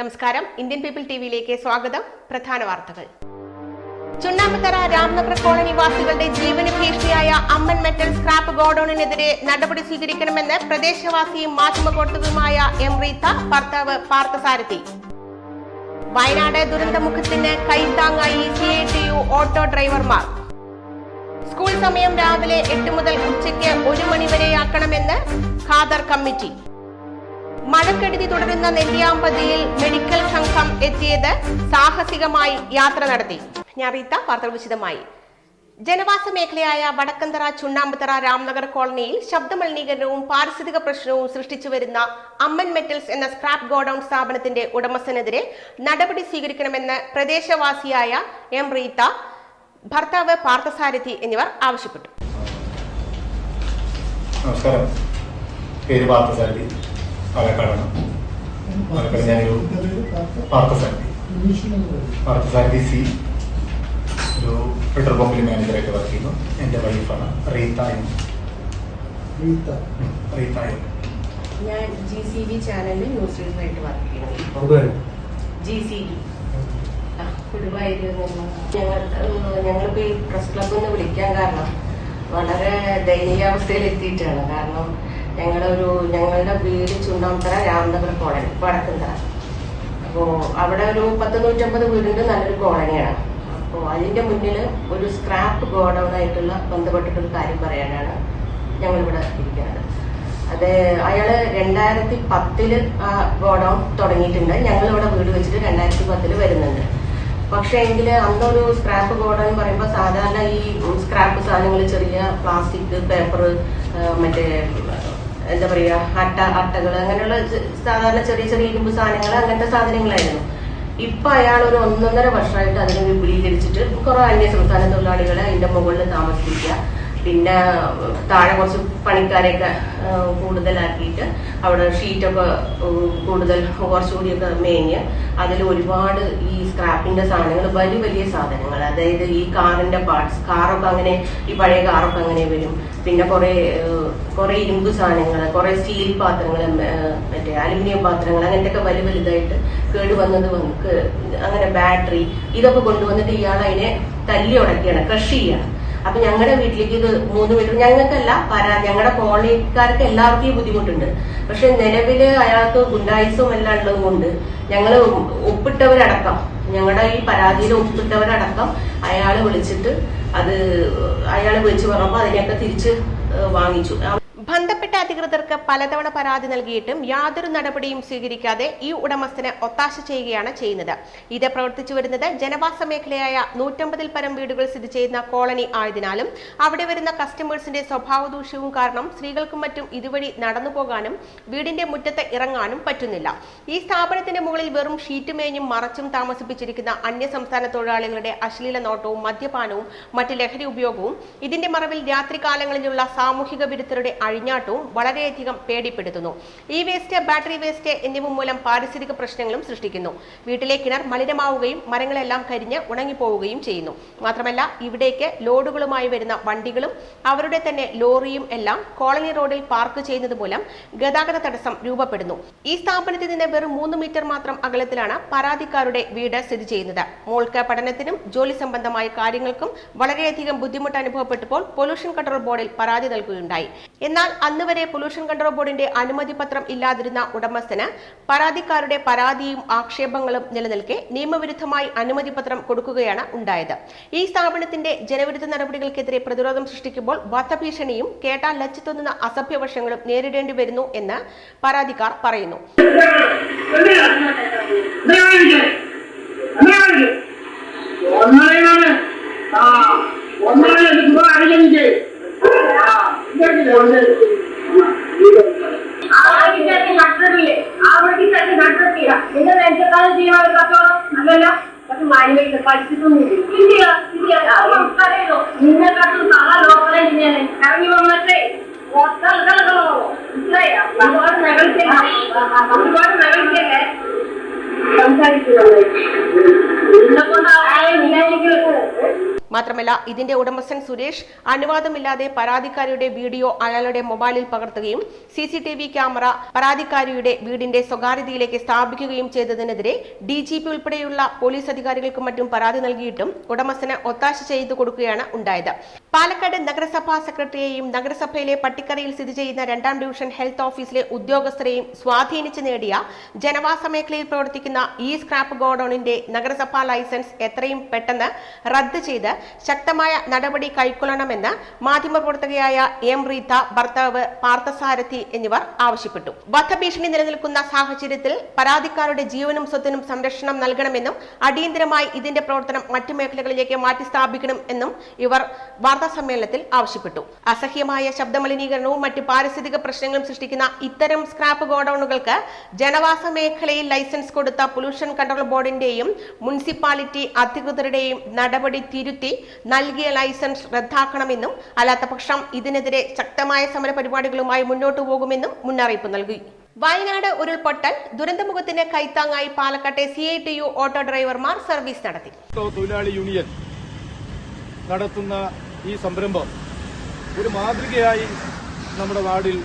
നമസ്കാരം. Indian people ടിവിയിലേക്ക് സ്വാഗതം. പ്രധാന വാർത്തകൾ. ചുണ്ണാമ്പത്തറ രാംനഗർ കോളനി വാസികളുടെ ജീവന ഭീഷണിയായ അമ്മൻ മെറ്റൽ സ്ക്രാപ്പ് ഗോഡൌണിനെതിരെ നടപടി സ്വീകരിക്കണമെന്ന് പ്രദേശവാസിയും മാധ്യമപ്രവർത്തകരുമായ എം റീത്ത ഭർത്താവ് പാർത്ഥസാരഥി. വയനാട് ദുരന്തമുഖത്തിന് കൈത്താങ്ങായി C I T U auto ഡ്രൈവർമാർ. സ്കൂൾ സമയം രാവിലെ എട്ട് മുതൽ ഉച്ചയ്ക്ക് ഒരു മണിവരെയാക്കണമെന്ന് ഖാദർ കമ്മിറ്റി. മഴക്കെടുതി തുടരുന്ന നെല്ലിയാമ്പതിയിൽ മെഡിക്കൽ സംഘം എത്തിയത് സാഹസികമായി യാത്ര നടത്തി. ഞാൻ റീത്ത വാർത്തകൾ വിശദമായി. ജനവാസ മേഖലയായ വടക്കന്തറ ചുണ്ണാമ്പത്തറ രാംനഗർ കോളനിയിൽ ശബ്ദമലിനീകരണവും പാരിസ്ഥിതിക പ്രശ്നവും സൃഷ്ടിച്ചു വരുന്ന അമ്മൻ മെറ്റൽസ് എന്ന സ്ക്രാപ്പ് ഗോഡൌൺ സ്ഥാപനത്തിന്റെ ഉടമസ്ഥനെതിരെ നടപടി സ്വീകരിക്കണമെന്ന് പ്രദേശവാസിയായ എം റീത്ത ഭർത്താവ് പാർത്ഥസാരഥി എന്നിവർ ആവശ്യപ്പെട്ടു. നമസ്കാരം. പേര് പാർത്ഥസാരഥി. പാലക്കാടാണ്. പാലക്കാട് ഞാനൊരു പാർത്ഥസാരഥി. പാർത്ഥസാരഥി സി. ഒരു പെട്രോൾ പമ്പിൽ മാനേജറായിട്ട് വർക്ക് ചെയ്യുന്നു. എന്റെ വൈഫാണ് റീത്ത എന്ന് റീത്ത? എം ഞാൻ ജി സി ബി ചാനലിൽ ന്യൂസ് റീഡറായിട്ട് വർക്ക് ചെയ്യുന്നു. ഇപ്പോൾ ജി സി ബി ഗുരുവായൂർ ഞങ്ങൾ ഞങ്ങളിപ്പോൾ ഈ പ്രസ് ക്ലബ് ഒന്ന് വിളിക്കാൻ കാരണം വളരെ ദയനീയാവസ്ഥയിൽ എത്തിയിട്ടാണ്. കാരണം ഞങ്ങളൊരു ഞങ്ങളുടെ വീട് ചുണ്ടാമത്തറ രാമനഗർ കോളനി വടക്കന്തറ അപ്പോൾ അവിടെ ഒരു പത്ത് നൂറ്റമ്പത് വീടിന്റെ നല്ലൊരു കോളനിയാണ്. അതിന്റെ മുന്നിൽ ഒരു സ്ക്രാപ്പ് ഗോഡൗൺ ആയിട്ടുള്ള ബന്ധപ്പെട്ടിട്ടൊരു കാര്യം പറയാനാണ് ഞങ്ങളിവിടെ ഇരിക്കുന്നത്. അത് അയാൾ രണ്ടായിരത്തി പത്തിൽ ആ ഗോഡൗൺ തുടങ്ങിയിട്ടുണ്ട്. ഞങ്ങൾ ഇവിടെ വീട് വെച്ചിട്ട് രണ്ടായിരത്തി പത്തിൽ വരുന്നുണ്ട്. പക്ഷേ എങ്കിൽ അന്നൊരു സ്ക്രാപ്പ് ഗോഡൗൺ എന്ന് പറയുമ്പോൾ സാധാരണ ഈ സ്ക്രാപ്പ് സാധനങ്ങൾ ചെറിയ പ്ലാസ്റ്റിക് പേപ്പർ മറ്റേ എന്താ പറയുക അട്ട അട്ടകൾ അങ്ങനെയുള്ള സാധാരണ ചെറിയ ചെറിയ ഇരുമ്പ് സാധനങ്ങൾ അങ്ങനത്തെ സാധനങ്ങളായിരുന്നു. ഇപ്പൊ അയാൾ ഒരു ഒന്നൊന്നര വർഷമായിട്ട് അതിനെ വിപുലീകരിച്ചിട്ട് കുറെ അന്യ സംസ്ഥാന തൊഴിലാളികളെ അതിന്റെ മുകളിൽ താമസിപ്പിക്കുക. പിന്നെ താഴെ കുറച്ച് പണിക്കാരെയൊക്കെ കൂടുതലാക്കിയിട്ട് അവിടെ ഷീറ്റൊക്കെ കൂടുതൽ കുറച്ചുകൂടിയൊക്കെ മേഞ്ഞ് അതിൽ ഒരുപാട് ഈ സ്ക്രാപ്പിന്റെ സാധനങ്ങൾ വലിയ വലിയ സാധനങ്ങൾ. അതായത് ഈ കാറിന്റെ പാർട്സ് കാറൊക്കെ അങ്ങനെ ഈ പഴയ കാറൊക്കെ അങ്ങനെ വരും. പിന്നെ കുറെ കുറെ ഇരുമ്പ് സാധനങ്ങൾ കുറെ സ്റ്റീൽ പാത്രങ്ങൾ മറ്റേ അലുമിനിയം പാത്രങ്ങൾ അങ്ങനത്തെ ഒക്കെ വലിയ വലുതായിട്ട് കേട് വന്നത് അങ്ങനെ ബാറ്ററി ഇതൊക്കെ കൊണ്ടുവന്നിട്ട് ഇയാൾ അതിനെ തല്ലി ഉടക്കുകയാണ് ക്രഷ് ചെയ്യാണ്. അപ്പൊ ഞങ്ങളുടെ വീട്ടിലേക്ക് ഇത് മൂന്ന് മീറ്റർ ഞങ്ങൾക്കല്ല പരാ ഞങ്ങളുടെ കോളനിക്കാർക്ക് എല്ലാവർക്കും ഈ ബുദ്ധിമുട്ടുണ്ട്. പക്ഷെ നിലവിൽ അയാൾക്ക് ഗുണ്ടായുസും എല്ലാം ഉള്ളത് കൊണ്ട് ഞങ്ങൾ ഒപ്പിട്ടവരടക്കം ഞങ്ങളുടെ ഈ പരാതിയിൽ ഒപ്പിട്ടവരടക്കം അയാളെ വിളിച്ചിട്ട് അത് അയാൾ വിളിച്ചു പറഞ്ഞപ്പോൾ അതിനെയൊക്കെ തിരിച്ച് വാങ്ങിച്ചു. ബന്ധപ്പെട്ട അധികൃതർക്ക് പലതവണ പരാതി നൽകിയിട്ടും യാതൊരു നടപടിയും സ്വീകരിക്കാതെ ഈ ഉടമസ്ഥനെ ഒത്താശ ചെയ്യുകയാണ് ചെയ്യുന്നത്. ഇത് പ്രവർത്തിച്ചു വരുന്നത് ജനവാസ മേഖലയായ നൂറ്റമ്പതിൽ പരം വീടുകൾ സ്ഥിതി ചെയ്യുന്ന കോളനി ആയതിനാലും അവിടെ വരുന്ന കസ്റ്റമേഴ്സിന്റെ സ്വഭാവ ദൂഷ്യവും കാരണം സ്ത്രീകൾക്കും മറ്റും ഇതുവഴി നടന്നു പോകാനും വീടിന്റെ മുറ്റത്ത് ഇറങ്ങാനും പറ്റുന്നില്ല. ഈ സ്ഥാപനത്തിന്റെ മുകളിൽ വെറും ഷീറ്റ് മേഞ്ഞും മറച്ചും താമസിപ്പിച്ചിരിക്കുന്ന അന്യ സംസ്ഥാന തൊഴിലാളികളുടെ അശ്ലീല നോട്ടവും മദ്യപാനവും മറ്റ് ലഹരി ഉപയോഗവും ഇതിന്റെ മറവിൽ രാത്രികാലങ്ങളിലുള്ള സാമൂഹിക വിരുദ്ധരുടെ അഴിഞ്ഞാട്ടവും വളരെയധികം പേടിപ്പെടുത്തുന്നു. ഈ വേസ്റ്റ് ബാറ്ററി വേസ്റ്റ് എന്നിവ മൂലം പാരിസ്ഥിതിക പ്രശ്നങ്ങളും സൃഷ്ടിക്കുന്നു. വീട്ടിലെ കിണർ മലിനമാവുകയും മരങ്ങളെല്ലാം കരിഞ്ഞ് ഉണങ്ങിപ്പോവുകയും ചെയ്യുന്നു. മാത്രമല്ല ഇവിടേക്ക് ലോഡുകളുമായി വരുന്ന വണ്ടികളും അവരുടെ തന്നെ ലോറിയും എല്ലാം കോളനി റോഡിൽ പാർക്ക് ചെയ്യുന്നത് മൂലം ഗതാഗത തടസ്സം രൂപപ്പെടുന്നു. ഈ സ്ഥാപനത്തിൽ നിന്ന് വെറും മൂന്ന് മീറ്റർ മാത്രം അകലത്തിലാണ് പരാതിക്കാരുടെ വീട് സ്ഥിതി ചെയ്യുന്നത്. മോൾക്ക് പഠനത്തിനും ജോലി സംബന്ധമായ കാര്യങ്ങൾക്കും വളരെയധികം ബുദ്ധിമുട്ട് അനുഭവപ്പെട്ടപ്പോൾ പൊല്യൂഷൻ കൺട്രോൾ ബോർഡിൽ പരാതി നൽകുകയുണ്ടായി. എന്നാൽ അന്ന് വരെ പൊല്യൂഷൻ കൺട്രോൾ ബോർഡിന്റെ അനുമതി പത്രം ഇല്ലാതിരുന്ന ഉടമസ്ഥന് പരാതിക്കാരുടെ പരാതിയും ആക്ഷേപങ്ങളും നിലനിൽക്കെ നിയമവിരുദ്ധമായി അനുമതി പത്രം കൊടുക്കുകയാണ് ഉണ്ടായത്. ഈ സ്ഥാപനത്തിന്റെ ജനവിരുദ്ധ നടപടികൾക്കെതിരെ പ്രതിരോധം സൃഷ്ടിക്കുമ്പോൾ വധഭീഷണിയും കേട്ടാൽ ലജ്ജത്തോന്നുന്ന അസഭ്യവശങ്ങളും നേരിടേണ്ടി വരുന്നു എന്ന് പരാതിക്കാർ പറയുന്നു. ഒന്നരയാണ്. ആ ഒന്നര അറിയില്ലേ നിങ്ങൾ നേരത്തെക്കാലം ചെയ്യാൻ ഒരു കച്ചവടം അല്ലല്ലോ പക്ഷെ മാനുവലിൽ പഠിച്ചിട്ടൊന്നുമില്ല നിന്നെക്കാട്ടും സഹ ലോക്കലെ തന്നെയാണ് ഇറങ്ങി വന്നിട്ടേ ഒരുപാട് നകളിക്കല്ലേ ഒരുപാട് നകളിക്കല്ലേ സംസാരിക്കുന്നത് എന്നെ കൊണ്ട് ആയ വിനായികൾക്ക് മാത്രമല്ല ഇതിന്റെ ഉടമസ്ഥൻ സുരേഷ് അനുവാദമില്ലാതെ പരാതിക്കാരിയുടെ വീഡിയോ അയാളുടെ മൊബൈലിൽ പകർത്തുകയും C C T V camera പരാതിക്കാരിയുടെ വീടിന്റെ സ്വകാര്യതയിലേക്ക് സ്ഥാപിക്കുകയും ചെയ്തതിനെതിരെ ഡി ജി പി ഉൾപ്പെടെയുള്ള പോലീസ് അധികാരികൾക്കും മറ്റും പരാതി നൽകിയിട്ടും ഉടമസ്ഥന് ഒത്താശ ചെയ്തു കൊടുക്കുകയാണ് ഉണ്ടായത്. പാലക്കാട് നഗരസഭാ സെക്രട്ടറിയെയും നഗരസഭയിലെ പട്ടിക്കരയിൽ സ്ഥിതി ചെയ്യുന്ന രണ്ടാം ഡിവിഷൻ ഹെൽത്ത് ഓഫീസിലെ ഉദ്യോഗസ്ഥരെയും സ്വാധീനിച്ച് നേടിയ ജനവാസ മേഖലയിൽ പ്രവർത്തിക്കുന്ന ഈ സ്ക്രാപ്പ് ഗോഡൌണിന്റെ നഗരസഭാ ലൈസൻസ് എത്രയും പെട്ടെന്ന് റദ്ദ് ചെയ്ത് ശക്തമായ നടപടി കൈക്കൊള്ളണമെന്ന് മാധ്യമപ്രവർത്തകയായ എം റീത്ത ഭർത്താവ് പാർത്ഥസാരഥി എന്നിവർ ആവശ്യപ്പെട്ടു. വധഭീഷണി നിലനിൽക്കുന്ന സാഹചര്യത്തിൽ പരാതിക്കാരുടെ ജീവനും സ്വത്തിനും സംരക്ഷണം നൽകണമെന്നും അടിയന്തരമായി ഇതിന്റെ പ്രവർത്തനം മറ്റു മേഖലകളിലേക്ക് മാറ്റി സ്ഥാപിക്കണം എന്നും ഇവർ വാർത്താ സമ്മേളനത്തിൽ ആവശ്യപ്പെട്ടു. അസഹ്യമായ ശബ്ദമലിനീകരണവും മറ്റ് പാരിസ്ഥിതിക പ്രശ്നങ്ങളും സൃഷ്ടിക്കുന്ന ഇത്തരം സ്ക്രാപ്പ് ഗോഡൌണുകൾക്ക് ജനവാസ മേഖലയിൽ ലൈസൻസ് കൊടുത്ത പൊല്യൂഷൻ കൺട്രോൾ ബോർഡിന്റെയും മുനിസിപ്പാലിറ്റി അധികൃതരുടെയും നടപടി തിരുത്തി നൽകിയ ലൈസൻസ് റദ്ദാക്കണമെന്നും അല്ലാത്തപക്ഷം ഇതിനെതിരെ ശക്തമായ സമര പരിപാടികളുമായി മുന്നോട്ടു പോകുമെന്നും മുന്നറിയിപ്പ് നൽകി. വയനാട് ഉരുൾപൊട്ടൽ ദുരന്തമുഖത്തിന് കൈത്താങ്ങായി പാലക്കാട്ടെ C I T U auto ഡ്രൈവർമാർ സർവീസ് നടത്തി. തൊഴിലാളി യൂണിയൻ നടത്തുന്ന ഈ സംരംഭം ഒരു മാതൃകയായി നമ്മുടെ നാടിൽ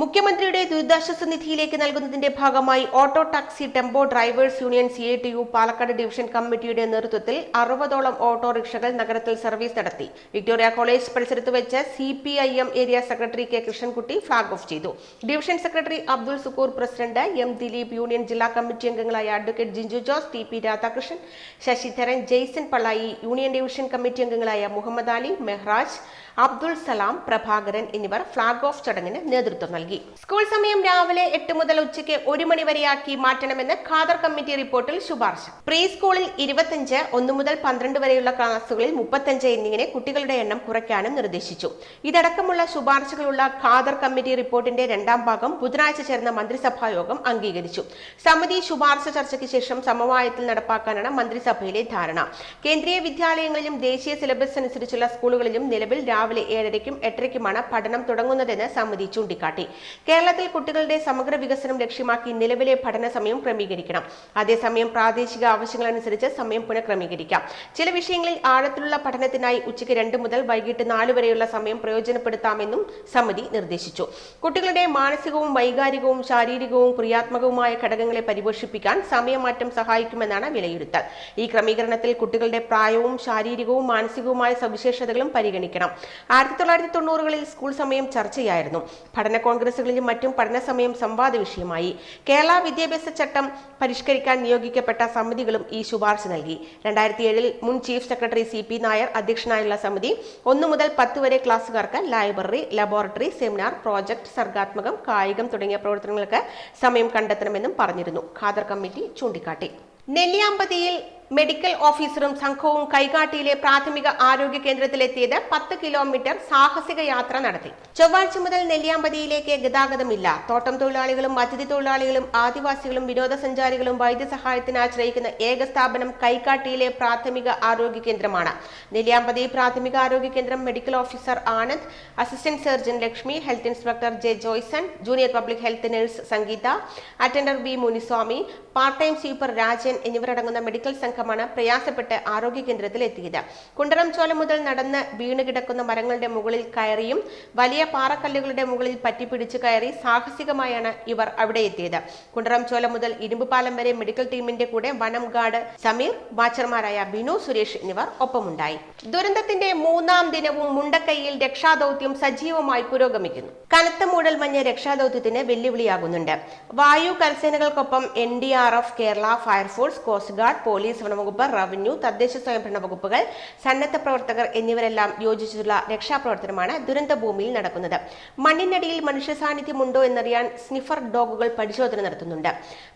മുഖ്യമന്ത്രിയുടെ ദുരിതാശ്വാസ നിധിയിലേക്ക് നൽകുന്നതിന്റെ ഭാഗമായി auto taxi tempo drivers union C T U Palakkad division committee നേതൃത്വത്തിൽ അറുപതോളം ഓട്ടോറിക്ഷകൾ നഗരത്തിൽ സർവീസ് നടത്തി. വിക്ടോറിയ കോളേജ് പരിസരത്ത് വെച്ച് C P I M area secretary K Krishnankutty flag off ചെയ്തു. Division secretary Abdul Sukkur president M Dileep union ജില്ലാ committee അംഗങ്ങളായ advocate Jinju Jose T P Radhakrishnan Sasidharan Jaison Pallayi union division committee അംഗങ്ങളായ മുഹമ്മദ് അലി മെഹ്റാജ് അബ്ദുൾ സലാം പ്രഭാകരൻ എന്നിവർ flag off ചടങ്ങിന് നേതൃത്വം നൽകി. School സമയം രാവിലെ എട്ട് മുതൽ ഉച്ചയ്ക്ക് ഒരു മണി വരെയാക്കി മാറ്റണമെന്ന് ഖാദർ കമ്മിറ്റി റിപ്പോർട്ടിൽ ശുപാർശ. പ്രീ സ്കൂളിൽ ഇരുപത്തഞ്ച് ഒന്ന് മുതൽ പന്ത്രണ്ട് വരെയുള്ള ക്ലാസുകളിൽ മുപ്പത്തഞ്ച് എന്നിങ്ങനെ കുട്ടികളുടെ എണ്ണം കുറയ്ക്കാനും നിർദ്ദേശിച്ചു. ഇതടക്കമുള്ള ശുപാർശകളുള്ള ഖാദർ കമ്മിറ്റി റിപ്പോർട്ടിന്റെ രണ്ടാം ഭാഗം ബുധനാഴ്ച ചേർന്ന മന്ത്രിസഭാ യോഗം അംഗീകരിച്ചു. സമിതി ശുപാർശ ചർച്ചയ്ക്ക് ശേഷം സമവായത്തിൽ നടപ്പാക്കാനാണ് മന്ത്രിസഭയിലെ ധാരണ. കേന്ദ്രീയ വിദ്യാലയങ്ങളിലും ദേശീയ സിലബസ് അനുസരിച്ചുള്ള സ്കൂളുകളിലും നിലവിൽ രാവിലെ ഏഴരയ്ക്കും എട്ടരയ്ക്കുമാണ് പഠനം തുടങ്ങുന്നതെന്ന് സമിതി ചൂണ്ടിക്കാട്ടി. കേരളത്തിൽ കുട്ടികളുടെ സമഗ്ര വികസനം ലക്ഷ്യമാക്കി നിലവിലെ പഠന സമയം ക്രമീകരിക്കണം. അതേസമയം പ്രാദേശിക ആവശ്യങ്ങളനുസരിച്ച് സമയം പുനഃക്രമീകരിക്കാം. ചില വിഷയങ്ങളിൽ ആഴത്തിലുള്ള പഠനത്തിനായി ഉച്ചയ്ക്ക് രണ്ട് മുതൽ വൈകിട്ട് നാല് വരെയുള്ള സമയം പ്രയോജനപ്പെടുത്താമെന്നും സമിതി നിർദ്ദേശിച്ചു. കുട്ടികളുടെ മാനസികവും വൈകാരികവും ശാരീരികവും ക്രിയാത്മകവുമായ ഘടകങ്ങളെ പരിപോഷിപ്പിക്കാൻ സമയമാറ്റം സഹായിക്കുമെന്നാണ് വിലയിരുത്തൽ. ഈ ക്രമീകരണത്തിൽ കുട്ടികളുടെ പ്രായവും ശാരീരികവും മാനസികവുമായ സവിശേഷതകളും പരിഗണിക്കണം. ആയിരത്തി തൊള്ളായിരത്തി തൊണ്ണൂറുകളിൽ സ്കൂൾ സമയം ചർച്ചയായിരുന്നു. പഠന കോൺഗ്രസുകളിലും മറ്റും പഠന സമയം സംവാദ വിഷയമായി. കേരള വിദ്യാഭ്യാസ ചട്ടം പരിഷ്കരിക്കാൻ നിയോഗിക്കപ്പെട്ട സമിതികളും ഈ ശുപാർശ നൽകി. രണ്ടായിരത്തി ഏഴിൽ മുൻ chief secretary C P Nair അധ്യക്ഷനായുള്ള സമിതി ഒന്നു മുതൽ പത്ത് വരെ ക്ലാസ്സുകാർക്ക് ലൈബ്രറി ലബോറട്ടറി സെമിനാർ പ്രോജക്ട് സർഗാത്മകം കായികം തുടങ്ങിയ പ്രവർത്തനങ്ങൾക്ക് സമയം കണ്ടെത്തണമെന്നും പറഞ്ഞിരുന്നു. ഖാദർ കമ്മിറ്റി ചൂണ്ടിക്കാട്ടി. നെല്ലിയാമ്പതിയിൽ മെഡിക്കൽ ഓഫീസറും സംഘവും കൈകാട്ടിയിലെ പ്രാഥമിക ആരോഗ്യ കേന്ദ്രത്തിലെത്തിയത് പത്ത് കിലോമീറ്റർ സാഹസിക യാത്ര നടത്തി. ചൊവ്വാഴ്ച മുതൽ നെല്ലിയാമ്പതിയിലേക്ക് ഗതാഗതമില്ല. തോട്ടം തൊഴിലാളികളും അതിഥി തൊഴിലാളികളും ആദിവാസികളും വിനോദസഞ്ചാരികളും വൈദ്യസഹായത്തിന് ആശ്രയിക്കുന്ന ഏക സ്ഥാപനം കൈകാട്ടിയിലെ പ്രാഥമിക ആരോഗ്യ കേന്ദ്രമാണ്. നെല്ലിയാമ്പതി പ്രാഥമിക ആരോഗ്യ കേന്ദ്രം medical officer Anand assistant surgeon Lakshmi health inspector J Joyson junior public health nurse Sangeetha attender B Muniswamy part time sweeper Rajan എന്നിവരടങ്ങുന്ന മെഡിക്കൽ സംഘമാണ് പ്രയാസപ്പെട്ട് ആരോഗ്യ കേന്ദ്രത്തിൽ എത്തിയത്. കുണ്ടറം ചോല മുതൽ നടന്ന് വീണ് കിടക്കുന്ന മരങ്ങളുടെ മുകളിൽ കയറിയും വലിയ പാറക്കല്ലുകളുടെ മുകളിൽ പറ്റിപ്പിടിച്ച് കയറി സാഹസികമായാണ് ഇവർ അവിടെ എത്തിയത്. കുണ്ടറം ചോല മുതൽ ഇരുമ്പുപാലം വരെ മെഡിക്കൽ ടീമിന്റെ കൂടെ വനം ഗാർഡ് സമീർ വാച്ചർമാരായ ബിനു സുരേഷ് എന്നിവർ ഒപ്പമുണ്ടായി. ദുരന്തത്തിന്റെ മൂന്നാം ദിനവും മുണ്ടക്കൈയിൽ രക്ഷാദൌത്യം സജീവമായി പുരോഗമിക്കുന്നു. കനത്ത മൂടൽമഞ്ഞ് രക്ഷാദൌത്യത്തിന് വെല്ലുവിളിയാകുന്നുണ്ട്. വായു കരസേനകൾക്കൊപ്പം N D R F Kerala fire force coast guard police വനംവകുപ്പ് റവന്യൂ തദ്ദേശ സ്വയംഭരണ വകുപ്പുകൾ സന്നദ്ധ പ്രവർത്തകർ എന്നിവരെല്ലാം യോജിച്ചുള്ള രക്ഷാപ്രവർത്തനമാണ് ദുരന്ത ഭൂമിയിൽ നടക്കുന്നത്. മണ്ണിനടിയിൽ മനുഷ്യ സാന്നിധ്യമുണ്ടോ എന്നറിയാൻ സ്നിഫർ ഡോഗുകൾ പരിശോധന നടത്തുന്നുണ്ട്.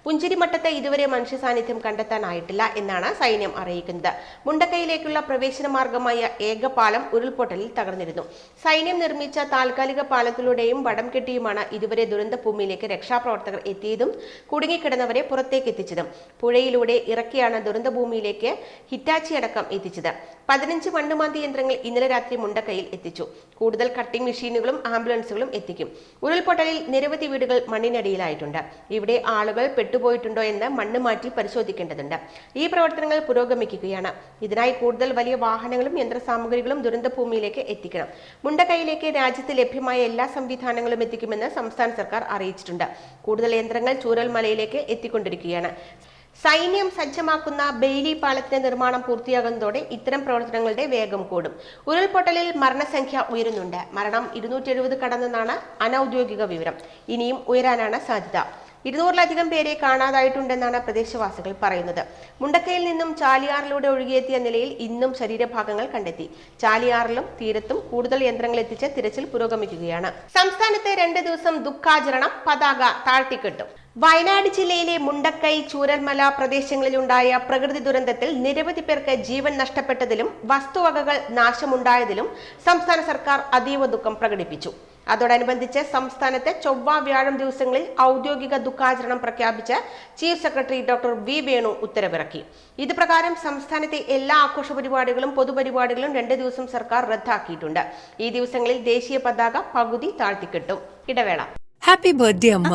പുഞ്ചിരിമട്ടത്ത് ഇതുവരെ മനുഷ്യ സാന്നിധ്യം കണ്ടെത്താനായിട്ടില്ല എന്നാണ് സൈന്യം അറിയിക്കുന്നത്. മുണ്ടക്കൈയിലേക്കുള്ള പ്രവേശന മാർഗമായ ഏക പാലം ഉരുൾപൊട്ടലിൽ തകർന്നിരുന്നു. സൈന്യം നിർമ്മിച്ച താൽക്കാലിക പാലത്തിലൂടെയും വടം കെട്ടിയുമാണ് ഇതുവരെ ദുരന്ത ഭൂമിയിലേക്ക് രക്ഷാപ്രവർത്തകർ എത്തിയതും കുടുങ്ങിക്കിടന്നവരെ പുറത്തേക്ക് എത്തിച്ചതും. പുഴയിലൂടെ ഇറക്കിയാണ് ദുരന്ത ഭൂമിയിലേക്ക് ഹിറ്റാച്ചി അടക്കം എത്തിച്ചത്. പതിനഞ്ച് മണ്ണുമാന്തി യന്ത്രങ്ങൾ ഇന്നലെ രാത്രി മുണ്ടക്കയിൽ എത്തിച്ചു. കൂടുതൽ കട്ടിംഗ് മെഷീനുകളും ആംബുലൻസുകളും എത്തിക്കും. ഉരുൾപൊട്ടലിൽ നിരവധി വീടുകൾ മണ്ണിനടിയിലായിട്ടുണ്ട്. ഇവിടെ ആളുകൾ പെട്ടുപോയിട്ടുണ്ടോ എന്ന് മണ്ണ് മാറ്റി പരിശോധിക്കേണ്ടതുണ്ട്. ഈ പ്രവർത്തനങ്ങൾ പുരോഗമിക്കുകയാണ്. ഇതിനായി കൂടുതൽ വലിയ വാഹനങ്ങളും യന്ത്രസാമഗ്രികളും ദുരന്തഭൂമിയിലേക്ക് എത്തിക്കണം. മുണ്ടക്കൈയിലേക്ക് രാജ്യത്ത് ലഭ്യമായ എല്ലാ സംവിധാനങ്ങളും എത്തിക്കുമെന്ന് സംസ്ഥാന സർക്കാർ അറിയിച്ചിട്ടുണ്ട്. കൂടുതൽ യന്ത്രങ്ങൾ ചൂരൽമലയിലേക്ക് എത്തിക്കൊണ്ടിരിക്കുകയാണ്. സൈന്യം സജ്ജമാക്കുന്ന ബെയ്ലി പാലത്തിന്റെ നിർമ്മാണം പൂർത്തിയാകുന്നതോടെ ഇത്തരം പ്രവർത്തനങ്ങളുടെ വേഗം കൂടും. ഉരുൾപൊട്ടലിൽ മരണസംഖ്യ ഉയരുന്നുണ്ട്. മരണം ഇരുന്നൂറ്റി എഴുപത് കടന്നെന്നാണ് അനൌദ്യോഗിക വിവരം. ഇനിയും ഉയരാനാണ് സാധ്യത. ഇരുന്നൂറിലധികം പേരെ കാണാതായിട്ടുണ്ടെന്നാണ് പ്രദേശവാസികൾ പറയുന്നത്. മുണ്ടക്കയിൽ നിന്നും ചാലിയാറിലൂടെ ഒഴുകിയെത്തിയ നിലയിൽ ഇന്നും ശരീരഭാഗങ്ങൾ കണ്ടെത്തി. ചാലിയാറിലും തീരത്തും കൂടുതൽ യന്ത്രങ്ങൾ എത്തിച്ച് തിരച്ചിൽ പുരോഗമിക്കുകയാണ്. സംസ്ഥാനത്ത് രണ്ട് ദിവസം ദുഃഖാചരണം പതാക താഴ്ത്തിക്കെട്ടും. വയനാട് ജില്ലയിലെ മുണ്ടക്കൈ ചൂരൽമല പ്രദേശങ്ങളിലുണ്ടായ പ്രകൃതി ദുരന്തത്തിൽ നിരവധി പേർക്ക് ജീവൻ നഷ്ടപ്പെട്ടതിലും വസ്തുവകകൾ നാശമുണ്ടായതിലും സംസ്ഥാന സർക്കാർ അതീവ ദുഃഖം പ്രകടിപ്പിച്ചു. അതോടനുബന്ധിച്ച് സംസ്ഥാനത്ത് ചൊവ്വ വ്യാഴം ദിവസങ്ങളിൽ ഔദ്യോഗിക ദുഃഖാചരണം പ്രഖ്യാപിച്ച് chief secretary doctor V Venu ഉത്തരവിറക്കി. ഇതുപ്രകാരം സംസ്ഥാനത്തെ എല്ലാ ആഘോഷ പരിപാടികളും പൊതുപരിപാടികളും രണ്ട് ദിവസം സർക്കാർ റദ്ദാക്കിയിട്ടുണ്ട്. ഈ ദിവസങ്ങളിൽ ദേശീയ പതാക പകുതി താഴ്ത്തിക്കെട്ടും. ഇടവേള. ഹാപ്പി ബർത്ത്ഡേ അമ്മ.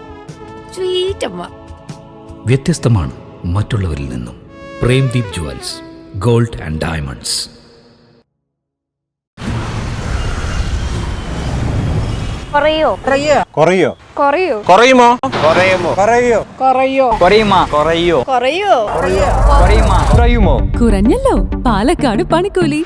സ്വീറ്റ് അമ്മ വ്യത്യസ്തമാണ് മറ്റുള്ളവരിൽ നിന്നും. Premdeep jewels gold and diamonds. കുറയോ? കുറയോ? കുറയോ? കുറയുമോ? കുറയുമോ? കുറയോ? കുറയോ? കുറയുമോ? കുറയോ? കുറയോ? കുറയുമോ കുറയുമോ? കുറഞ്ഞല്ലോ. പാലക്കാട് പണിക്കൂലി.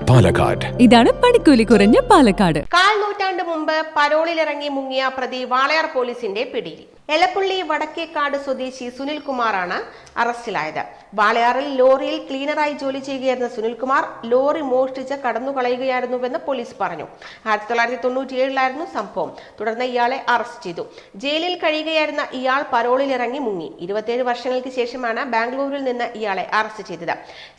Palakkad. ഇതാണ് പണിക്കൂലി കുറഞ്ഞ പാലക്കാട്. കാൽ നൂറ്റാണ്ട് മുമ്പ് പരോളിലിറങ്ങി മുങ്ങിയ പ്രതി വാളയാർ പോലീസിന്റെ പിടിയിൽ. എലപ്പുള്ളി വടക്കേക്കാട് സ്വദേശി സുനിൽകുമാറാണ് അറസ്റ്റിലായത്. വാളയാറിൽ ലോറിയിൽ ക്ലീനറായി ജോലി ചെയ്യുകയായിരുന്ന സുനിൽകുമാർ ലോറി മോഷ്ടിച്ച് കടന്നു കളയുകയായിരുന്നുവെന്ന് പോലീസ് പറഞ്ഞു. ആയിരത്തി തൊള്ളായിരത്തി തൊണ്ണൂറ്റിയേഴിലായിരുന്നു സംഭവം. തുടർന്ന് ഇയാളെ അറസ്റ്റ് ചെയ്തു. ജയിലിൽ കഴിയുകയായിരുന്ന ഇയാൾ പരോളിലിറങ്ങി മുങ്ങി. ഇരുപത്തിയേഴ് വർഷങ്ങൾക്ക് ശേഷമാണ് ബാംഗ്ലൂരിൽ നിന്ന് ഇയാളെ അറസ്റ്റ് ചെയ്തത്.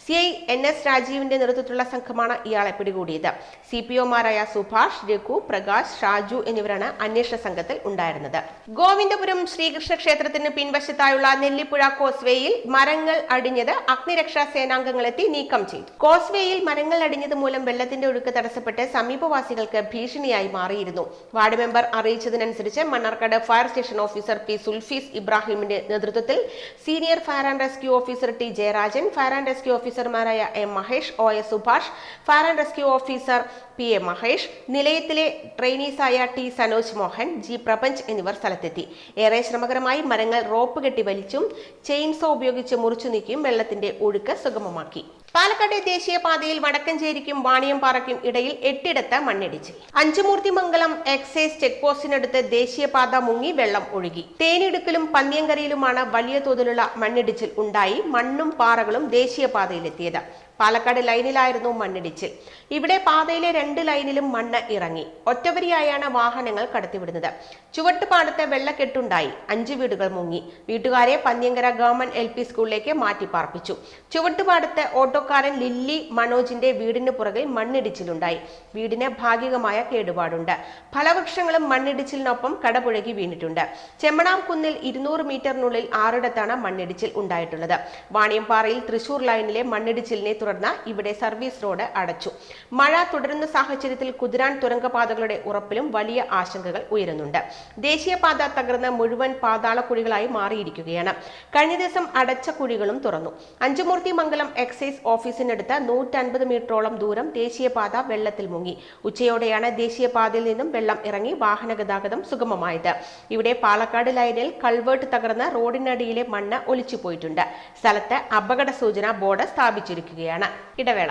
സി ഐ എൻ എസ് രാജീവിന്റെ നേതൃത്വത്തിലുള്ള സംഘമാണ് ഇയാളെ പിടികൂടിയത്. സി പി ഒമാരായ സുഭാഷ് രഘു പ്രകാശ് ഷാജു എന്നിവരാണ് അന്വേഷണ സംഘത്തിൽ ഉണ്ടായിരുന്നത്. ഗോവിന്ദപുരം ശ്രീകൃഷ്ണ ക്ഷേത്രത്തിന് പിൻവശത്തായുള്ള നെല്ലിപ്പുഴ കോസ്വേയിൽ മരങ്ങൾ അടിഞ്ഞത് അഗ്നിരക്ഷാ സേനാംഗങ്ങളെത്തി നീക്കം ചെയ്തു. കോസ്വേയിൽ മരങ്ങൾ അടിഞ്ഞത് മൂലം വെള്ളത്തിന്റെ ഒഴുക്ക് തടസ്സപ്പെട്ട് സമീപവാസികൾക്ക് ഭീഷണിയായി മാറിയിരുന്നു. Ward member അറിയിച്ചതിനനുസരിച്ച് Mannarkkad fire station officer P Sulfees ഇബ്രാഹിമിന്റെ നേതൃത്വത്തിൽ senior fire and rescue officer T Jayarajan fire and rescue ഓഫീസർമാരായ M Mahesh O S Subhash fire and rescue officer P A Mahesh നിലയത്തിലെ ട്രെയിനീസായ ടി സനോജ് മോഹൻ ജി പ്രപഞ്ച് എന്നിവർ സ്ഥലത്തെത്തി. ഏറെ ശ്രമകരമായി മരങ്ങൾ rope കെട്ടി വലിച്ചും chainsaw ഉപയോഗിച്ച് മുറിച്ചു നീക്കിയും വെള്ളത്തിന്റെ ഒഴുക്ക് സുഗമമാക്കി. പാലക്കാട് ദേശീയപാതയിൽ വടക്കഞ്ചേരിക്കും വാണിയംപാറയ്ക്കും ഇടയിൽ എട്ടിടത്ത് മണ്ണിടിച്ചിൽ. അഞ്ചുമൂർത്തിമംഗലം എക്സൈസ് ചെക്ക് പോസ്റ്റിനടുത്ത് ദേശീയപാത മുങ്ങി വെള്ളം ഒഴുകി. തേനിടുക്കലും പന്നിയങ്കരയിലുമാണ് വലിയ തോതിലുള്ള മണ്ണിടിച്ചിൽ ഉണ്ടായി മണ്ണും പാറകളും ദേശീയപാതയിലെത്തിയത് പാലക്കാട് ലൈനിലായിരുന്നു മണ്ണിടിച്ചിൽ. ഇവിടെ പാതയിലെ രണ്ട് ലൈനിലും മണ്ണ് ഇറങ്ങി. ഒറ്റവരിയായാണ് വാഹനങ്ങൾ കടത്തിവിടുന്നത്. ചുവട്ടുപാടത്തെ വെള്ളക്കെട്ടുണ്ടായി. അഞ്ച് വീടുകൾ മുങ്ങി. വീട്ടുകാരെ പന്ന്യങ്കര ഗവൺമെന്റ് എൽ പി സ്കൂളിലേക്ക് മാറ്റി പാർപ്പിച്ചു ചുവട്ടുപാടത്ത് ഓട്ടോക്കാരൻ ലില്ലി മനോജിന്റെ വീടിന് പുറകിൽ മണ്ണിടിച്ചിലുണ്ടായി. വീടിന് ഭാഗികമായ കേടുപാടുണ്ട്. ഫലവൃക്ഷങ്ങളും മണ്ണിടിച്ചിലിനൊപ്പം കടപുഴകി വീണിട്ടുണ്ട്. ചെമ്മണാം കുന്നിൽ ഇരുന്നൂറ് മീറ്ററിനുള്ളിൽ ആറിടത്താണ് മണ്ണിടിച്ചിൽ ഉണ്ടായിട്ടുള്ളത്. വാണിയംപാറയിൽ തൃശൂർ ലൈനിലെ മണ്ണിടിച്ചിലിനെ തുടർന്ന് ഇവിടെ സർവീസ് റോഡ് അടച്ചു. മഴ തുടരുന്ന സാഹചര്യത്തിൽ കുതിരാൻ തുരങ്കപാതകളുടെ ഉറപ്പിലും വലിയ ആശങ്കകൾ ഉയരുന്നുണ്ട്. ദേശീയപാത തകർന്ന് മുഴുവൻ പാതാള കുഴികളായി മാറിയിരിക്കുകയാണ്. കഴിഞ്ഞ ദിവസം അടച്ച കുഴികളും തുറന്നു. അഞ്ചുമൂർത്തി മംഗലം എക്സൈസ് ഓഫീസിനടുത്ത് നൂറ്റൻപത് മീറ്ററോളം ദൂരം ദേശീയപാത വെള്ളത്തിൽ മുങ്ങി. ഉച്ചയോടെയാണ് ദേശീയപാതയിൽ നിന്നും വെള്ളം ഇറങ്ങി വാഹന ഗതാഗതം സുഗമമായത്. ഇവിടെ പാലക്കാട് ലൈനിൽ കൾവേർട്ട് തകർന്ന് റോഡിനടിയിലെ മണ്ണ് ഒലിച്ചുപോയിട്ടുണ്ട്. സ്ഥലത്ത് അപകട സൂചന ബോർഡ് സ്ഥാപിച്ചിരിക്കുകയാണ്. ഇടവേള.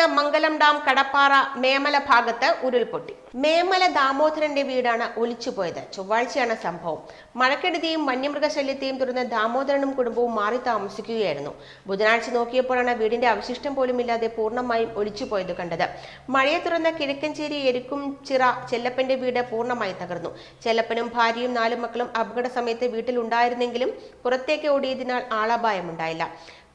മഴയെ മംഗലം ഡാം കടപ്പാറ മേമല ഭാഗത്ത് ഉരുൾപൊട്ടി. മേമല ദാമോദരന്റെ വീടാണ് ഒലിച്ചുപോയത്. ചൊവ്വാഴ്ചയാണ് സംഭവം. മഴക്കെടുതിയും വന്യമൃഗശല്യത്തെയും തുടർന്ന് ദാമോദരനും കുടുംബവും മാറി താമസിക്കുകയായിരുന്നു. ബുധനാഴ്ച നോക്കിയപ്പോഴാണ് വീടിന്റെ അവശിഷ്ടം പോലും ഇല്ലാതെ പൂർണമായും ഒലിച്ചുപോയത് കണ്ടത്. മഴയെ തുറന്ന കിഴക്കഞ്ചേരി എരുക്കും ചിറ ചെല്ലപ്പന്റെ വീട് പൂർണമായി തകർന്നു. ചെല്ലപ്പനും ഭാര്യയും നാലു മക്കളും അപകട സമയത്ത് വീട്ടിലുണ്ടായിരുന്നെങ്കിലും പുറത്തേക്ക് ഓടിയതിനാൽ ആളപായമുണ്ടായില്ല.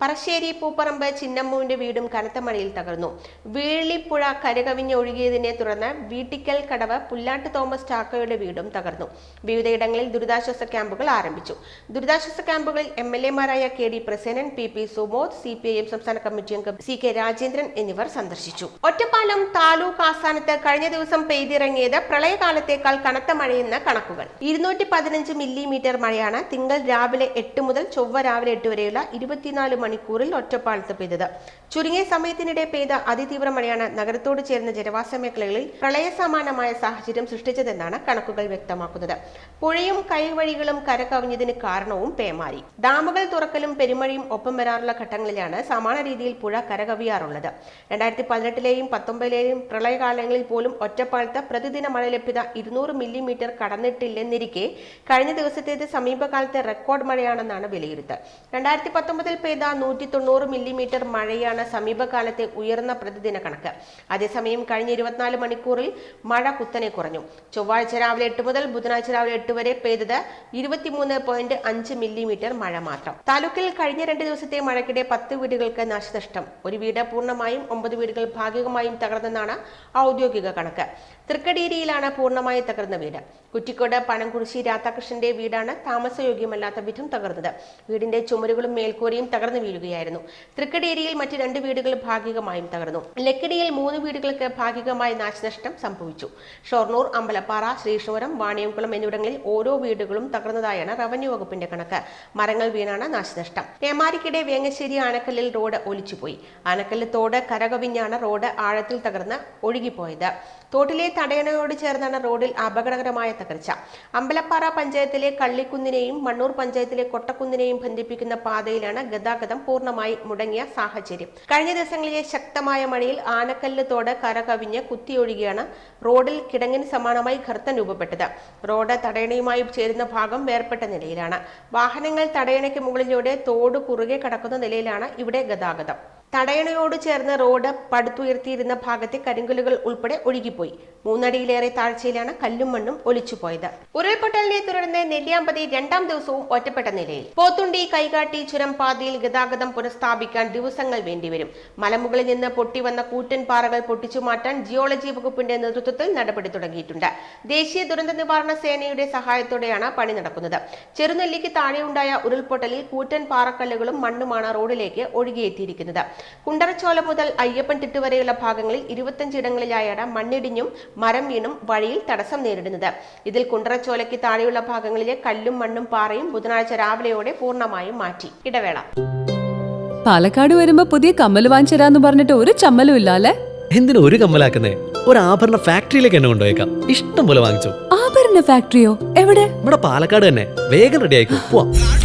പറശ്ശേരി പൂപ്പറമ്പ് ചിന്നമ്മുവിന്റെ വീടും കനത്ത മഴയിൽ തകർന്നു. വീളിപ്പുഴ കരകവിഞ്ഞ് ഒഴുകിയതിനെ തുടർന്ന് വീട്ടിക്കൽ കടവ് പുല്ലാട്ട് തോമസ് ചാക്കോയുടെ വീടും തകർന്നു. വിവിധയിടങ്ങളിൽ ദുരിതാശ്വാസ ക്യാമ്പുകൾ ആരംഭിച്ചു. ദുരിതാശ്വാസ ക്യാമ്പുകളിൽ M L എമാരായ K D Prasenan P P Subodh C P I M സംസ്ഥാന കമ്മിറ്റി അംഗം സി കെ രാജേന്ദ്രൻ എന്നിവർ സന്ദർശിച്ചു. ഒറ്റപ്പാലം താലൂക്ക് ആസ്ഥാനത്ത് കഴിഞ്ഞ ദിവസം പെയ്തിറങ്ങിയത് പ്രളയകാലത്തേക്കാൾ കനത്ത മഴയെന്ന കണക്കുകൾ. ഇരുന്നൂറ്റി പതിനഞ്ച് മില്ലിമീറ്റർ മഴയാണ് തിങ്കൾ രാവിലെ എട്ട് മുതൽ ചൊവ്വ രാവിലെ എട്ട് വരെയുള്ള ഇരുപത്തിനാല് മണിക്കൂറിൽ ഒറ്റപ്പാലത്ത് പെയ്തത്. ചുരുങ്ങിയ സമയത്തിനിടെ പെയ്ത അതിതീവ്ര മഴയാണ് നഗരത്തോട് ചേർന്ന ജനവാസ മേഖലകളിൽ പ്രളയസമാനമായ സാഹചര്യം സൃഷ്ടിച്ചതെന്നാണ് കണക്കുകൾ വ്യക്തമാക്കുന്നത്. പുഴയും കൈവഴികളും കരകവിഞ്ഞതിന് കാരണവും പേമാരി. ഡാമുകൾ തുറക്കലും പെരുമഴയും ഒപ്പം വരാറുള്ള ഘട്ടങ്ങളിലാണ് സമാന രീതിയിൽ പുഴ കരകവിയാറുള്ളത്. രണ്ടായിരത്തി പതിനെട്ടിലെയും പത്തൊമ്പതിലെയും പ്രളയകാലങ്ങളിൽ പോലും ഒറ്റപ്പാലത്ത് പ്രതിദിന മഴ ലഭ്യത ഇരുന്നൂറ് മില്ലിമീറ്റർ കടന്നിട്ടില്ലെന്നിരിക്കെ കഴിഞ്ഞ ദിവസത്തേത് സമീപകാലത്തെ റെക്കോർഡ് മഴയാണെന്നാണ് വിലയിരുത്തൽ. രണ്ടായിരത്തി പത്തൊമ്പതിൽ പെയ്ത നൂറ്റി തൊണ്ണൂറ് മില്ലിമീറ്റർ മഴയാണ് സമീപകാലത്തെ ഉയർന്ന പ്രതിദിന കണക്ക്. അതേസമയം കഴിഞ്ഞ ഇരുപത്തിനാല് മണിക്കൂറിൽ മഴ കുത്തനെ കുറഞ്ഞു. ചൊവ്വാഴ്ച രാവിലെ എട്ട് മുതൽ ബുധനാഴ്ച രാവിലെ എട്ട് വരെ പെയ്തത് ഇരുപത്തിമൂന്ന് പോയിന്റ് അഞ്ച് മില്ലിമീറ്റർ മഴ മാത്രം. താലൂക്കിൽ കഴിഞ്ഞ രണ്ട് ദിവസത്തെ മഴയ്ക്കിടെ പത്ത് വീടുകൾക്ക് നാശനഷ്ടം. ഒരു വീട് പൂർണമായും ഒമ്പത് വീടുകൾ ഭാഗികമായും തകർന്നെന്നാണ് ഔദ്യോഗിക കണക്ക്. തൃക്കടീരിയിലാണ് പൂർണമായി തകർന്ന വീട്. കുറ്റിക്കോട് പണംകുറിശി രാധാകൃഷ്ണന്റെ വീടാണ് താമസയോഗ്യമല്ലാത്ത വിധം തകർന്നത്. വീടിന്റെ ചുമരുകളും മേൽക്കൂരയും തകർന്നു വീഴുകയായിരുന്നു. തൃക്കടീരിയിൽ മറ്റ് രണ്ട് വീടുകൾ ഭാഗികമായും തകർന്നു. ലക്കിടിയിൽ മൂന്ന് വീടുകൾക്ക് ഭാഗികമായി നാശനഷ്ടം സംഭവിച്ചു. ഷൊർണൂർ അമ്പലപ്പാറ ശ്രീശോരം വാണിയംകുളം എന്നിവിടങ്ങളിൽ ഓരോ വീടുകളും തകർന്നതായാണ് റവന്യൂ വകുപ്പിന്റെ കണക്ക്. മരങ്ങൾ വീണാണ് നാശനഷ്ടം. പേമാരിക്കിടെ വേങ്ങശ്ശേരി ആനക്കല്ലിൽ റോഡ് ഒലിച്ചുപോയി. ആനക്കല്ല് തോട് കരകവിഞ്ഞാണ് റോഡ് ആഴത്തിൽ തകർന്ന് ഒഴുകിപ്പോയത്. തോട്ടിലെ തടയണയോട് ചേർന്നാണ് റോഡിൽ അപകടകരമായ തകർച്ച. അമ്പലപ്പാറ പഞ്ചായത്തിലെ കള്ളിക്കുന്നിനെയും മണ്ണൂർ പഞ്ചായത്തിലെ കൊട്ടക്കുന്നിനെയും ബന്ധിപ്പിക്കുന്ന പാതയിലാണ് ഗതാഗതം പൂർണമായി മുടങ്ങിയ സാഹചര്യം. കഴിഞ്ഞ ദിവസങ്ങളിലെ ശക്തമായ മഴയിൽ ആനക്കല്ല് തോട് കരകവിഞ്ഞ് കുത്തിയൊഴുകിയാണ് റോഡിൽ കിടങ്ങിന് സമാനമായി ഗർത്തം രൂപപ്പെട്ടത്. റോഡ് തടയണയുമായി ചേരുന്ന ഭാഗം വേർപെട്ട നിലയിലാണ്. വാഹനങ്ങൾ തടയണയ്ക്ക് മുകളിലൂടെ തോട് കുറുകെ കടക്കുന്ന നിലയിലാണ് ഇവിടെ ഗതാഗതം. തടയണയോട് ചേർന്ന റോഡ് പടുത്തുയർത്തിയിരുന്ന ഭാഗത്തെ കരിങ്കല്ലുകൾ ഉൾപ്പെടെ ഒഴുകിപ്പോയി. മൂന്നടിയിലേറെ താഴ്ചയിലാണ് കല്ലും മണ്ണും ഒലിച്ചുപോയത്. ഉരുൾപൊട്ടലിനെ തുടർന്ന് നെല്ലിയാമ്പതി രണ്ടാം ദിവസവും ഒറ്റപ്പെട്ട നിലയിൽ. പോത്തുണ്ടി കൈകാട്ടി ചുരം പാതയിൽ ഗതാഗതം പുനഃസ്ഥാപിക്കാൻ ദിവസങ്ങൾ വേണ്ടിവരും. മലമുകളിൽ നിന്ന് പൊട്ടിവന്ന കൂറ്റൻ പാറകൾ പൊട്ടിച്ചു മാറ്റാൻ ജിയോളജി വകുപ്പിന്റെ നേതൃത്വത്തിൽ നടപടി തുടങ്ങിയിട്ടുണ്ട്. ദേശീയ ദുരന്ത നിവാരണ സേനയുടെ സഹായത്തോടെയാണ് പണി നടക്കുന്നത്. ചെറുനെല്ലിക്ക് താഴെയുണ്ടായ ഉരുൾപൊട്ടലിൽ കൂറ്റൻ പാറക്കല്ലുകളും മണ്ണുമാണ് റോഡിലേക്ക് ഒഴുകിയെത്തിയിരിക്കുന്നത്. കുണ്ടറച്ചോല മുതൽ അയ്യപ്പൻ തിട്ട് വരെയുള്ള ഭാഗങ്ങളിൽ ഇരുപത്തഞ്ചിടങ്ങളിലായാണ് മണ്ണിടിഞ്ഞും മരം വീണും വഴിയിൽ തടസ്സം നേരിടുന്നത്. ഇതിൽ കുണ്ടറച്ചോലയ്ക്ക് താഴെയുള്ള ഭാഗങ്ങളിലെ കല്ലും മണ്ണും പാറയും ബുധനാഴ്ച രാവിലെയോടെ പൂർണമായും മാറ്റി. ഇടവേള. പാലക്കാട് വരുമ്പോ പുതിയ കമ്മൽ വാങ്ങിച്ചരാന്ന് പറഞ്ഞിട്ട് ഒരു ചമ്മലും ഇല്ല അല്ലെ എന്തിനു ഒരു കമ്മലാക്കുന്നേ? ഒരു ആഭരണ ഫാക്ടറിയിലേക്ക് എന്നെ കൊണ്ടുപോയേക്കാം. ഇഷ്ടം പോലെ വാങ്ങിച്ചു. ആഭരണ ഫാക്ടറിയോ? എവിടെ? നമ്മുടെ പാലക്കാട് തന്നെ. വേഗം റെഡി ആയിക്കോ. പോവാം.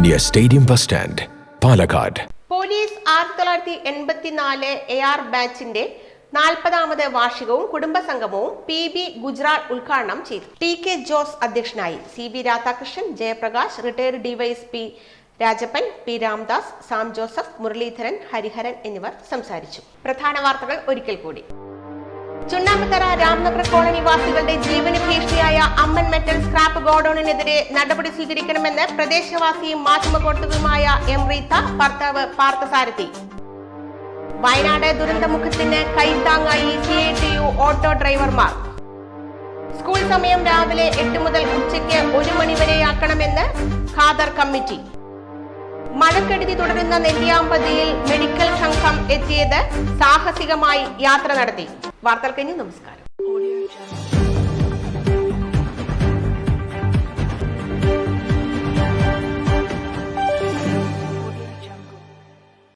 near stadium bus stand Palakkad police ആയിരത്തി തൊള്ളായിരത്തി എൺപത്തിനാല് എ ആർ ബാച്ചിന്റെ നാൽപ്പതാമത് വാർഷികവും കുടുംബസംഗമവും പി ബി ഗുജറാൾ ഉദ്ഘാടനം ചെയ്തു. ടി കെ ജോസ് അധ്യക്ഷനായി C B Radhakrishnan Jayaprakash retired DYSP Rajappan P Ramdas Sam Joseph Muraleedharan Hariharan എന്നിവർ സംസാരിച്ചു. പ്രധാന വാർത്തകൾ ഒരിക്കൽ കൂടി. ചുണ്ണാമ്പത്തറ രാംനഗർ കോളനി വാസികളുടെ ജീവന് ഭീഷണിയായ അമ്മൻ മെറ്റൽ സ്ക്രാപ്പ് ഗോഡൌണിനെതിരെ നടപടി സ്വീകരിക്കണമെന്ന് പ്രദേശവാസിയും മാധ്യമപ്രവർത്തകരുമായ എം റീത്ത ഭർത്താവ് പാർത്ഥസാരഥി. വയനാട് ദുരന്തമുഖത്തിന് കൈത്താങ്ങായി C I T U auto ഡ്രൈവർമാർ. സ്കൂൾ സമയം രാവിലെ എട്ട് മുതൽ ഉച്ചയ്ക്ക് ഒരു മണിവരെയാക്കണമെന്ന് ഖാദർ കമ്മിറ്റി. മഴക്കെടുതി തുടരുന്ന നെല്ലിയാമ്പതിയിൽ മെഡിക്കൽ സംഘം എത്തിയത് സാഹസികമായി യാത്ര നടത്തി. വാർത്തകൾ കഴിഞ്ഞ് നമസ്കാരം